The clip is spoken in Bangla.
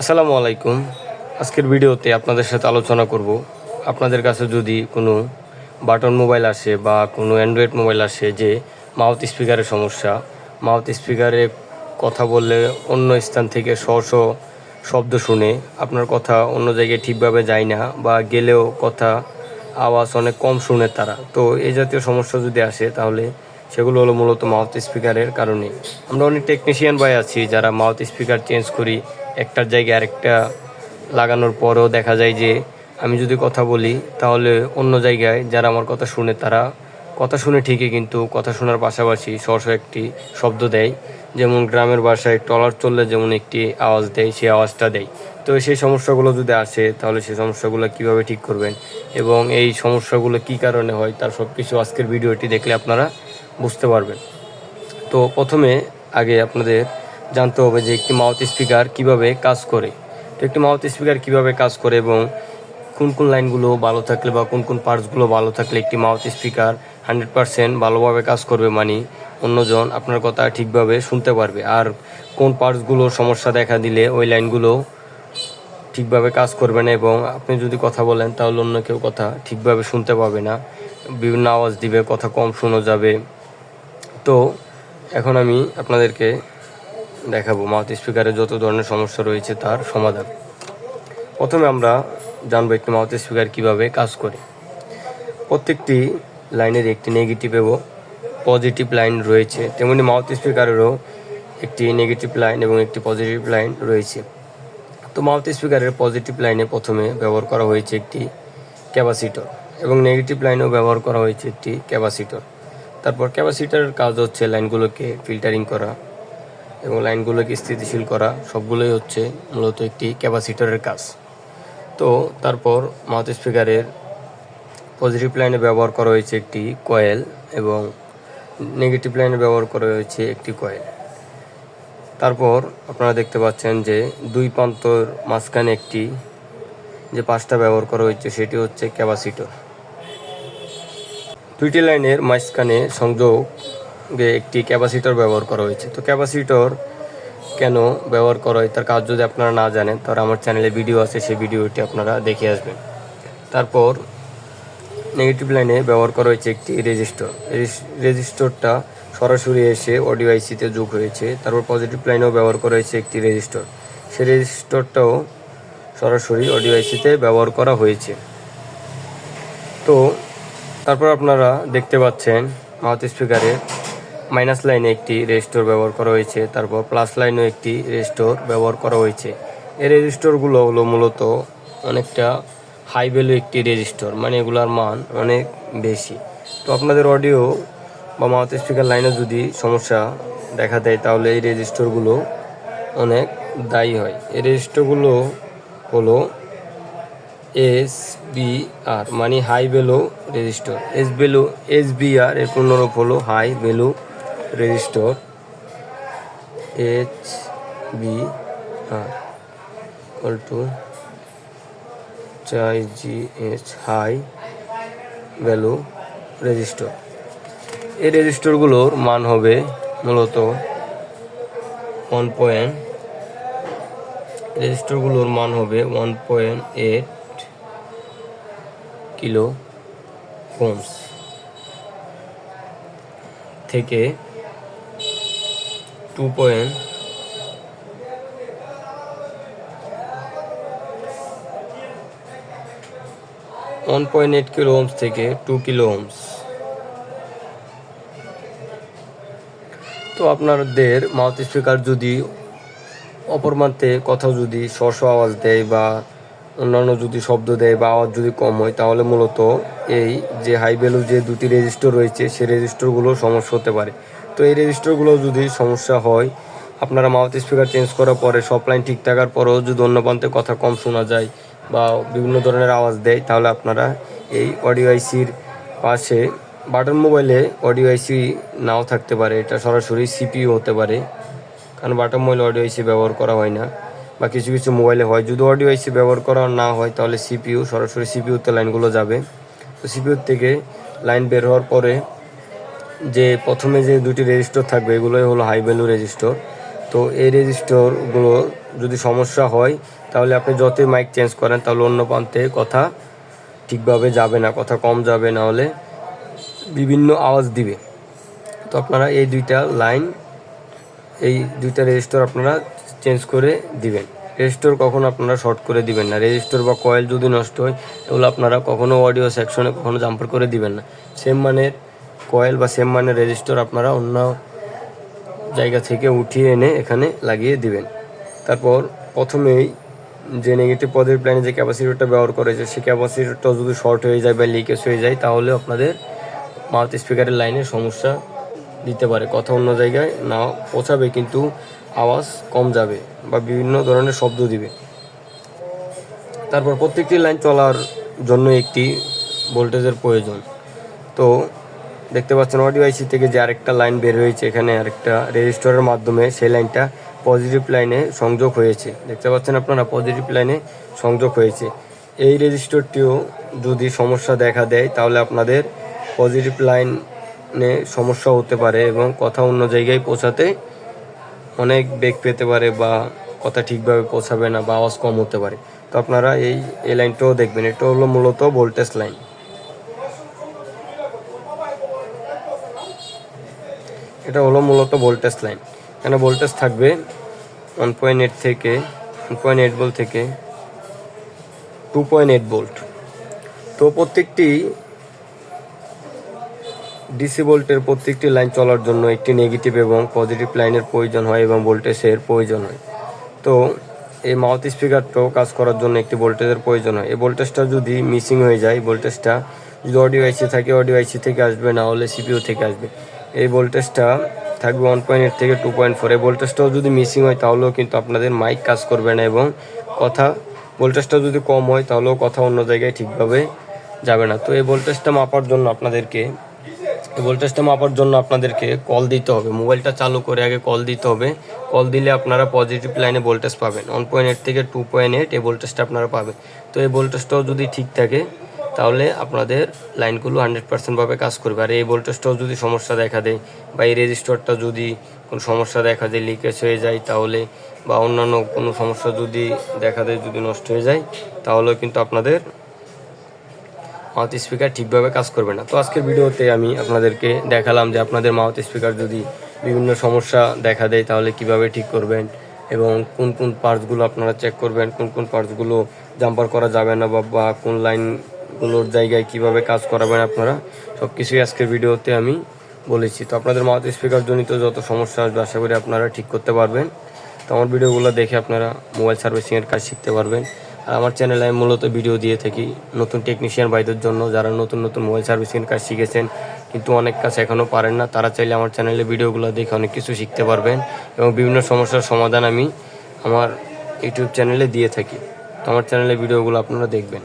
আসসালামু আলাইকুম। আজকের ভিডিওতে আপনাদের সাথে আলোচনা করব। আপনাদের কাছে যদি কোনো বাটন মোবাইল আসে বা কোনো অ্যান্ড্রয়েড মোবাইল আসে যে মাউথ স্পিকারের সমস্যা, মাউথ স্পিকারে কথা বললে অন্য স্থান থেকে শ শ শব্দ শুনে আপনার কথা অন্য জায়গায় ঠিকভাবে যায় না বা গেলেও কথা, আওয়াজ অনেক কম শুনে তারা। তো এই জাতীয় সমস্যা যদি আসে তাহলে সেগুলো হলো মূলত মাউথ স্পিকারের কারণে। আমরা অনেক টেকনিশিয়ান ভাই আছি যারা মাউথ স্পিকার চেঞ্জ করি একটার জায়গায় আরেকটা লাগানোর পরেও দেখা যায় যে আমি যদি কথা বলি, তাহলে অন্য জায়গায় যারা আমার কথা শুনে তারা কথা শুনে ঠিকই কিন্তু কথা শোনার পাশাপাশি স্ব একটি শব্দ দেয়। যেমন গ্রামের বাসায় টলার চললে যেমন একটি আওয়াজ দেয়, সেই আওয়াজটা দেয়। তো সেই সমস্যাগুলো যদি আসে, তাহলে সেই সমস্যাগুলো কীভাবে ঠিক করবেন? এবং এই সমস্যাগুলো কি কারণে হয়, তার সব কিছু আজকের ভিডিওটি দেখলে আপনারা বুঝতে পারবেন। তো প্রথমে আগে আপনাদের জানতে হবে যে একটি মাউথ স্পিকার কীভাবে কাজ করে। তো একটি মাউথ স্পিকার কীভাবে কাজ করে এবং কোন কোন লাইনগুলো ভালো থাকলে বা কোন কোন পার্টসগুলো ভালো থাকলে একটি মাউথ স্পিকার হান্ড্রেড পারসেন্ট ভালোভাবে কাজ করবে মানে অন্যজন আপনার কথা ঠিকভাবে শুনতে পারবে। আর কোন পার্টসগুলোর সমস্যা দেখা দিলে ওই লাইনগুলো ঠিকভাবে কাজ করবে না এবং আপনি যদি কথা বলেন তাহলে অন্য কেউ কথা ঠিকভাবে শুনতে পাবে না। বিভিন্ন আওয়াজ দিবে, কথা কম শোনা যাবে। তো এখন আমি আপনাদেরকে দেখাবো মাউথ স্পিকারে যত ধরনের সমস্যা রয়েছে তার সমাধান। প্রথমে আমরা জানব একটি মাউথ স্পিকার কীভাবে কাজ করে। প্রত্যেকটি লাইনের একটি নেগেটিভ এবং পজিটিভ লাইন রয়েছে। তেমনি মাউথ স্পিকারেরও একটি নেগেটিভ লাইন এবং একটি পজিটিভ লাইন রয়েছে। তো মাউথ স্পিকারের পজিটিভ লাইনে প্রথমে ব্যবহার করা হয়েছে একটি ক্যাপাসিটর এবং নেগেটিভ লাইনেও ব্যবহার করা হয়েছে একটি ক্যাপাসিটর। তারপর ক্যাপাসিটরের কাজ হচ্ছে লাইনগুলোকে ফিল্টারিং করা। এবং লাইনগুলোকে স্থিতিশীল করা, সবগুলোই হচ্ছে মূলত একটি ক্যাপাসিটরের কাজ। তো তারপর মাউথ স্পিকারের পজিটিভ লাইনে ব্যবহার করা হয়েছে একটি কয়েল এবং নেগেটিভ লাইনে ব্যবহার করা হয়েছে একটি কয়েল। তারপর আপনারা দেখতে পাচ্ছেন যে দুই প্রান্তর মাঝখানে একটি যে পাঁচটা ব্যবহার করা হয়েছে, সেটি হচ্ছে ক্যাপাসিটর। দুইটি লাইনের মাঝখানে সংযোগে একটি ক্যাপাসিটর ব্যবহার করা হয়েছে। তো ক্যাপাসিটর কেন ব্যবহার করা হয়, তার কাজ যদি আপনারা না জানেন, তাহলে আমার চ্যানেলে ভিডিও আছে, সেই ভিডিওটি আপনারা দেখে আসবেন। তারপর নেগেটিভ লাইনে ব্যবহার করা হয়েছে একটি রেজিস্টর। রেজিস্টরটা সরাসরি এসে অডিও আইসিতে যোগ হয়েছে। তারপর পজিটিভ লাইনেও ব্যবহার করা হয়েছে একটি রেজিস্টর। সেই রেজিস্টরটাও সরাসরি অডিও আইসিতে ব্যবহার করা হয়েছে। তো তারপর আপনারা দেখতে পাচ্ছেন মাউথ স্পিকারে মাইনাস লাইনে একটি রেজিস্টর ব্যবহার করা হয়েছে, তারপর প্লাস লাইনেও একটি রেজিস্টর ব্যবহার করা হয়েছে। এই রেজিস্টরগুলো হলো মূলত অনেকটা হাই ভ্যালু একটি রেজিস্টর মানে এগুলার মান অনেক বেশি। তো আপনাদের অডিও বা মাউথ স্পিকার লাইনে যদি সমস্যা দেখা দেয়, তাহলে এই রেজিস্টরগুলো অনেক দায়ী হয়। এই রেজিস্টরগুলো হলো এস বি আর মানে high value resistor S value S B R এর পূর্ণরূপ হলো high value resistor H B R equal to চাই G H high value resistor এই রেজিস্টরগুলোর মান হবে মূলত ওয়ান পয়েন্ট রেজিস্টরগুলোর মান হবে one point eight kilo ohms থেকে two point one point eight kilo ohms থেকে টু কিলো ওমস তো আপনাদের মাউথ স্পিকার যদি অপর মাত্রে কোথাও যদি শস্য আওয়াজ দেয় বা অন্যান্য যদি শব্দ দেয় বা আওয়াজ যদি কম হয়, তাহলে মূলত এই যে হাই ভ্যালু যে দুটি রেজিস্টার রয়েছে, সেই রেজিস্টারগুলো সমস্যা হতে পারে। তো এই রেজিস্টারগুলো যদি সমস্যা হয়, আপনারা মাউথ স্পিকার চেঞ্জ করার পরে সব লাইন ঠিক থাকার পরেও যদি অন্য প্রান্তে কথা কম শোনা যায় বা বিভিন্ন ধরনের আওয়াজ দেয়, তাহলে আপনারা এই অডিও আইসির পাশে বাটন মোবাইলে অডিও আইসি নাও থাকতে পারে। এটা সরাসরি সিপিইউ হতে পারে, কারণ বাটন মোবাইলে অডিও আইসি ব্যবহার করা হয় না, বা কিছু কিছু মোবাইলে হয়। যদি অডিও আইসি ব্যবহার করা না হয়, তাহলে সিপিইউ সরাসরি সিপিইউতে লাইনগুলো যাবে। তো সিপিইউ থেকে লাইন বের হওয়ার পরে যে প্রথমে যে দুটি রেজিস্টর থাকবে, এগুলোই হলো হাই ভ্যালু রেজিস্টর। তো এই রেজিস্টরগুলো যদি সমস্যা হয়, তাহলে আপনি যতই মাইক চেঞ্জ করেন, তাহলে অন্য প্রান্তে কথা ঠিকভাবে যাবে না, কথা কম যাবে, না হলে বিভিন্ন আওয়াজ দিবে। তো আপনারা এই দুইটা লাইন, এই দুইটা রেজিস্টার আপনারা চেঞ্জ করে দিবেন। রেজিস্টার কখনো আপনারা শর্ট করে দিবেন না। রেজিস্টর বা কয়েল যদি নষ্ট হয় এগুলো আপনারা কখনো অডিও সেকশনে কখনো জাম্পার করে দিবেন না। সেম মানের কয়েল বা সেম মানের রেজিস্টার আপনারা অন্য জায়গা থেকে উঠিয়ে এনে এখানে লাগিয়ে দিবেন। তারপর প্রথমেই যে নেগেটিভ পদের প্ল্যানে যে ক্যাপাসিটরটা ব্যবহার করেছে সেই ক্যাপাসিটরটা যদি শর্ট হয়ে যায় বা লিকেজ হয়ে যায়, তাহলে আপনাদের মাউথ স্পিকারের লাইনে সমস্যা দিতে পারে। কথা অন্য জায়গায় না পৌঁছাবে, কিন্তু আওয়াজ কম যাবে বা বিভিন্ন ধরনের শব্দ দিবে। তারপর প্রত্যেকটি লাইন চলার জন্য একটি ভোল্টেজের প্রয়োজন। তো দেখতে পাচ্ছেন অডিও আইসি থেকে যে আরেকটা লাইন বের হয়েছে, এখানে আরেকটা রেজিস্টরের মাধ্যমে সেই লাইনটা পজিটিভ লাইনে সংযোগ হয়েছে। দেখতে পাচ্ছেন আপনারা পজিটিভ লাইনে সংযোগ হয়েছে। এই রেজিস্টরটিও যদি সমস্যা দেখা দেয়, তাহলে আপনাদের পজিটিভ লাইনে সমস্যা হতে পারে এবং কথা অন্য জায়গায় পৌঁছাতে অনেক বেগ পেতে পারে বা কথা ঠিকভাবে পৌঁছাবে না বা আওয়াজ কম হতে পারে। তো আপনারা এই এই লাইনটাও দেখবেন। এটা হলো মূলত ভোল্টেজ লাইন এটা হলো মূলত ভোল্টেজ লাইন এখানে ভোল্টেজ থাকবে ওয়ান পয়েন্ট এইট থেকে ওয়ান পয়েন্ট এইট ভোল্ট থেকে টু পয়েন্ট এইট ভোল্ট তো প্রত্যেকটি ডিসি ভোল্টের প্রত্যেকটি লাইন চলার জন্য একটি নেগেটিভ এবং পজিটিভ লাইনের প্রয়োজন হয় এবং ভোল্টেজের প্রয়োজন হয়। তো এই মাউথ স্পিকারটাও কাজ করার জন্য একটি ভোল্টেজের প্রয়োজন হয়। এই ভোল্টেজটা যদি মিসিং হয়ে যায় ভোল্টেজটা যদি অডিও আইসি থাকে অডিও আইসি থেকে আসবে, না হলে সিপিও থেকে আসবে। এই ভোল্টেজটা থাকবে ওয়ান পয়েন্ট এইট থেকে টু পয়েন্ট ফোর এই ভোল্টেজটাও যদি মিসিং হয়, তাহলেও কিন্তু আপনাদের মাইক কাজ করবে না এবং কথা ভোল্টেজটা যদি কম হয়, তাহলেও কথা অন্য জায়গায় ঠিকভাবে যাবে না। তো এই ভোল্টেজটা মাপার জন্য আপনাদেরকে, এই ভোল্টেজটা মাপার জন্য আপনাদেরকে কল দিতে হবে। মোবাইলটা চালু করে আগে কল দিতে হবে। কল দিলে আপনারা পজিটিভ লাইনে ভোল্টেজ পাবেন। ওয়ান পয়েন্ট এইট থেকে টু পয়েন্ট এইট এই ভোল্টেজটা আপনারা পাবেন। তো এই ভোল্টেজটাও যদি ঠিক থাকে তাহলে আপনাদের লাইনগুলো হান্ড্রেড পার্সেন্টভাবে কাজ করবে। আর এই ভোল্টেজটাও যদি সমস্যা দেখা দেয় বা এই রেজিস্টারটা যদি কোনো সমস্যা দেখা দেয় লিকেজ হয়ে যায় তাহলে বা অন্যান্য কোনো সমস্যা যদি দেখা দেয়, যদি নষ্ট হয়ে যায়, তাহলেও কিন্তু আপনাদের মাউথ স্পিকার ঠিকভাবে কাজ করবে না। তো আজকের ভিডিওতে আমি আপনাদেরকে দেখালাম যে আপনাদের মাউথ স্পিকার যদি বিভিন্ন সমস্যা দেখা দেয়, তাহলে কীভাবে ঠিক করবেন এবং কোন কোন পার্টসগুলো আপনারা চেক করবেন, কোন কোন পার্টসগুলো জাম্পার করা যাবে না বা কোন লাইনগুলোর জায়গায় কীভাবে কাজ করাবেন আপনারা সব কিছুই আজকের ভিডিওতে আমি বলেছি। তো আপনাদের মাউথ স্পিকার জনিত যত সমস্যা আসবে, আশা করি আপনারা ঠিক করতে পারবেন। তো আমার ভিডিওগুলো দেখে আপনারা মোবাইল সার্ভিসিংয়ের কাজ শিখতে পারবেন। আর আমার চ্যানেলে আমি মূলত ভিডিও দিয়ে থাকি নতুন টেকনিশিয়ান ভাইদের জন্য, যারা নতুন নতুন মোবাইল সার্ভিসিংয়ের কাজ শিখেছেন, কিন্তু অনেক কাজ এখনও পারেন না। তারা চাইলে আমার চ্যানেলে ভিডিওগুলো দেখে অনেক কিছু শিখতে পারবেন এবং বিভিন্ন সমস্যার সমাধান আমি আমার ইউটিউব চ্যানেলে দিয়ে থাকি। তো আমার চ্যানেলে ভিডিওগুলো আপনারা দেখবেন।